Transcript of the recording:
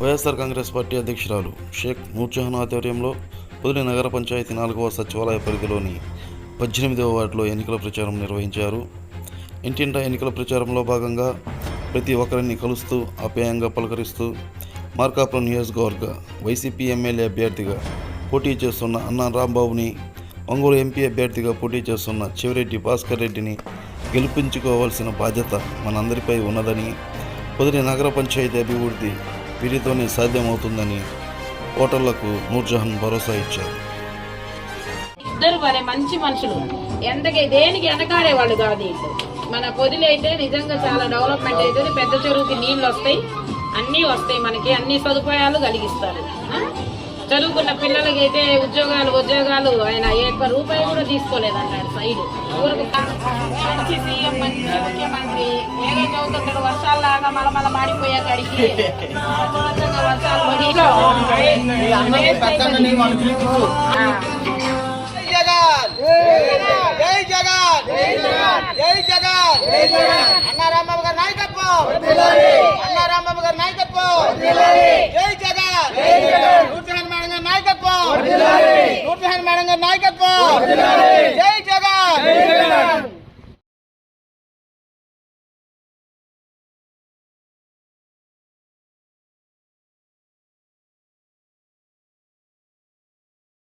YSR Congress party అధ్యక్షురాలు షేక్ నూర్జహాన్ ఆధ్వర్యంలో పొదిలి నగర పంచాయతీ నాలుగవ సచివాలయ పరిధిలోని పద్దెనిమిదవ వార్డులో ఎన్నికల ప్రచారం నిర్వహించారు. ఇంటింటా ఎన్నికల ప్రచారంలో భాగంగా ప్రతి ఒక్కరిని కలుస్తూ ఆప్యాయంగా పలకరిస్తూ మార్కాపురం నియోజకవర్గ వైసీపీ ఎమ్మెల్యే అభ్యర్థిగా పోటీ చేస్తున్న అన్నా రాంబాబుని ఒంగోలు ఎంపీ అభ్యర్థిగా పోటీ చేస్తున్న చివరెడ్డి భాస్కర్ రెడ్డిని గెలిపించుకోవాల్సిన బాధ్యత మనందరిపై ఉన్నదని పొదిలి నగర పంచాయతీ అభివృద్ధి వీరితోనే సాధ్యమవుతుందని ఓటర్లకు నూర్జహాన్ భరోసా ఇచ్చారు. ఇద్దరు మరి మంచి మనుషులు. ఎంతకే దేనికి వెనకాడే వాళ్ళు కాదు వీళ్ళు. మన పొదిలైతే అయితే నిజంగా చాలా డెవలప్మెంట్ అవుతుంది. పెద్ద చెరువుకి నీళ్ళు వస్తాయి. అన్నీ వస్తాయి మనకి. అన్ని సదుపాయాలు కలిగిస్తారు. చదువుకున్న పిల్లలకి అయితే ఉద్యోగాలు ఉద్యోగాలు ఆయన ఏ ఒక్క రూపాయి కూడా తీసుకోలేదన్నాడు సైడ్. ఊరికి మంచి సీఎం మంచి ముఖ్యమంత్రి ఏదో చదువుతుంటాడు వర్షాల్లాగా మల మల మాడిపోయే కాడికి వర్షాలు. జగన్! జై జగన్! జై జగన్! అన్న రాంబాబు గారి నాయకత్వం! అన్న రాంబాబు గారి నాయకత్వం! జై జగన్ నూర్జహాన్ మేడం గారి నాయకత్వం